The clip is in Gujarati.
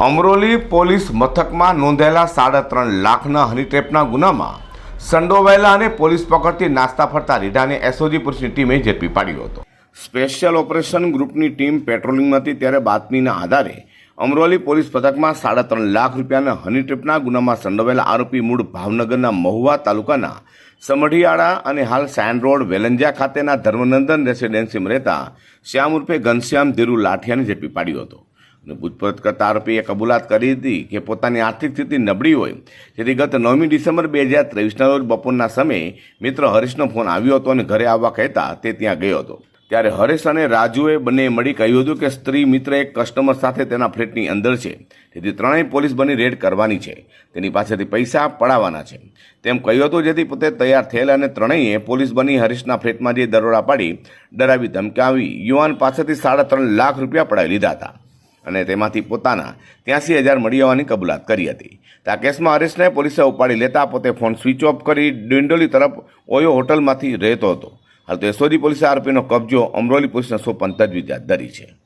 અમરોલી પોલીસ મથકમાં નોંધાયેલા સાડા ત્રણ લાખના હનીટ્રેપના ગુનામાં સંડોવાયેલા અને પોલીસ પકડતી નાસ્તા ફરતા રીઢાને એસઓજી પોલીસની ટીમે ઝડપી પાડ્યો હતો. સ્પેશિયલ ઓપરેશન ગ્રુપની ટીમ પેટ્રોલિંગમાં હતી ત્યારે બાતમીના આધારે અમરોલી પોલીસ મથકમાં સાડા ત્રણ લાખ રૂપિયાના હનીટ્રેપના ગુનામાં સંડોવાયેલા આરોપી મૂળ ભાવનગરના મહુવા તાલુકાના સમઢિયાળા અને હાલ સાયન રોડ વેલંજા ખાતેના ધર્મનંદન રેસિડેન્સીમાં રહેતા શ્યામ ઉર્ફે ઘનશ્યામ ધીરુ લાઠિયાને ઝડપી પાડ્યો હતો. અને પૂછપરછ કરતા કબૂલાત કરી હતી કે પોતાની આર્થિક સ્થિતિ નબળી હોય. જેથી ગત નવમી ડિસેમ્બર બે હજાર ત્રેવીસના રોજ બપોરના સમયે મિત્ર હરીશનો ફોન આવ્યો હતો અને ઘરે આવવા કહેતા તે ત્યાં ગયો હતો. ત્યારે હરેશ અને રાજુએ બંને મળી કહ્યું હતું કે સ્ત્રી મિત્ર એક કસ્ટમર સાથે તેના ફ્લેટની અંદર છે. તેથી ત્રણેય પોલીસ બની રેડ કરવાની છે. તેની પાસેથી પૈસા પડાવવાના છે. તેમ કહ્યું હતું, જેથી પોતે તૈયાર થયેલા અને ત્રણેયે પોલીસ બની હરીશના ફ્લેટમાં જે દરોડા પાડી ડરાવી ધમકાવી યુવાન પાસેથી સાડા ત્રણ લાખ રૂપિયા પડાવી લીધા હતા. અને તેમાંથી પોતાના ત્યાંસી હજાર મળી આવવાની કબૂલાત કરી હતી. આ કેસમાં હરીશને પોલીસે ઉપાડી લેતા પોતે ફોન સ્વિચ ઓફ કરી ડિંડોલી તરફ ઓયો હોટલમાંથી રહેતો હતો. હાલ તો એસઓજી પોલીસે આરોપીનો કબજો અમરોલી પોલીસને સોંપવાની તજવીજ હાથ ધરી છે.